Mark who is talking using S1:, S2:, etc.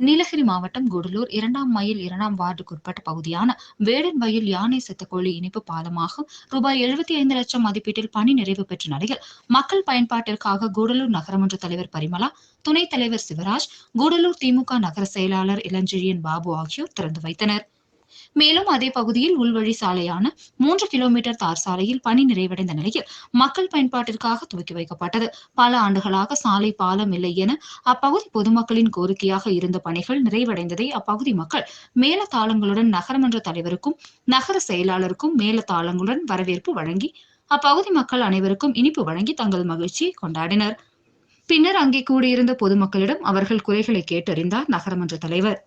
S1: நீலகிரி மாவட்டம் கூடலூர் இரண்டாம் மைல் இரண்டாம் வார்டுக்குட்பட்ட பகுதியான வேடன் வயல் யானை செத்தக்கோழி இணைப்பு பாலமாக ரூபாய் எழுபத்தி ஐந்து லட்சம் மதிப்பீட்டில் பணி நிறைவு பெற்ற நிலையில் மக்கள் பயன்பாட்டிற்காக கூடலூர் நகரமன்ற தலைவர் பரிமளா துணைத் தலைவர் சிவராஜ் கூடலூர் திமுக நகர செயலாளர் இளஞ்செழியன் பாபு ஆகியோர் திறந்து வைத்தனர். மேலும் அதே பகுதியில் உள்வழி சாலையான மூன்று கிலோமீட்டர் தார் சாலையில் பணி நிறைவடைந்த நிலையில் மக்கள் பயன்பாட்டிற்காக துவக்கி வைக்கப்பட்டது. பல ஆண்டுகளாக சாலை பாலம் இல்லை என அப்பகுதி பொதுமக்களின் கோரிக்கையாக இருந்த பணிகள் நிறைவடைந்ததை அப்பகுதி மக்கள் மேலதாளங்களுடன் நகரமன்ற தலைவருக்கும் நகர செயலாளருக்கும் மேலதாளங்களுடன் வரவேற்பு வழங்கி அப்பகுதி மக்கள் அனைவருக்கும் இனிப்பு வழங்கி தங்கள் மகிழ்ச்சியை கொண்டாடினர். பின்னர் அங்கே கூடியிருந்த பொதுமக்களிடம் அவர்கள் குறைகளை கேட்டறிந்தார் நகரமன்ற தலைவர்.